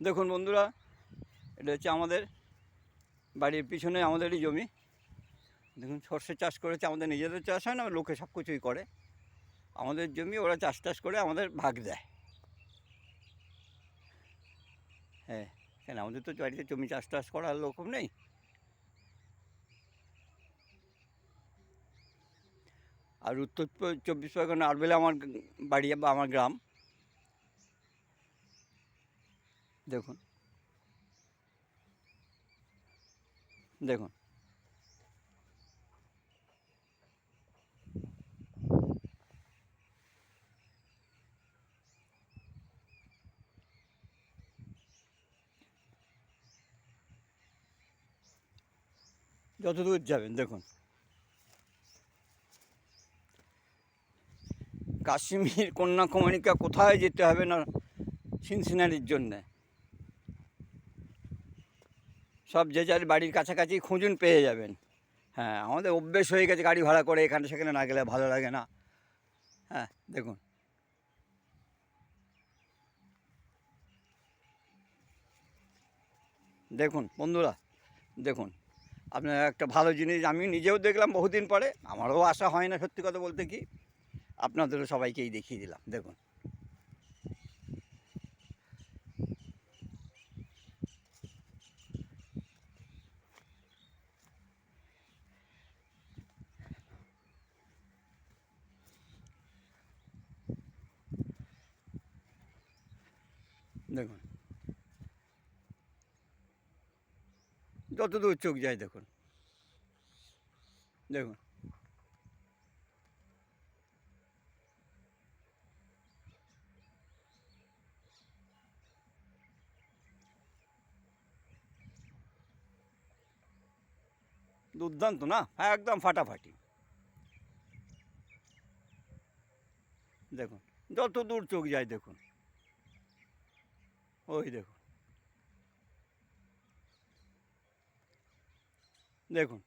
দেখুন বন্ধুরা, এটা হচ্ছে আমাদের বাড়ির পিছনে আমাদেরই জমি। দেখুন, সর্ষে চাষ করেছে আমাদের নিজেদের চাষ হয় না, লোকে সব কিছুই করে। আমাদের জমি ওরা চাষ টাস করে আমাদের ভাগ দেয়। হ্যাঁ কেন আমাদের তো বাড়িতে জমি চাষ টাস করার লোক নেই। আর উত্তর চব্বিশ পরগনা আরবেলে আমার বাড়ি বা আমার গ্রাম। দেখুন। দেখুন। যত দূর যাবেন দেখুন। কাশ্মীর কন্যাকুমারিকা কোথায় যেতে হবে না সিনসিনারির জন্যে। সব যে যার বাড়ির কাছাকাছি খুঁজুন পেয়ে যাবেন। হ্যাঁ আমাদের অভ্যেস হয়ে গেছে গাড়ি ভাড়া করে এখানে সেখানে না গেলে ভালো লাগে না। হ্যাঁ দেখুন। দেখুন বন্ধুরা, দেখুন। আপনার একটা ভালো জিনিস, আমি নিজেও দেখলাম বহুদিন পরে, আমারও আশা হয় না সত্যি কথা বলতে কি। আপনাদেরও সবাইকেই দেখিয়ে দিলাম, দেখুন। দেখুন। যত দূর চোখ যায় দেখুন। দেখুন। দুর্দান্ত না? একদম ফাটাফাটি। দেখুন যত দূর চোখ যায় দেখুন। ওই দেখুন। দেখুন।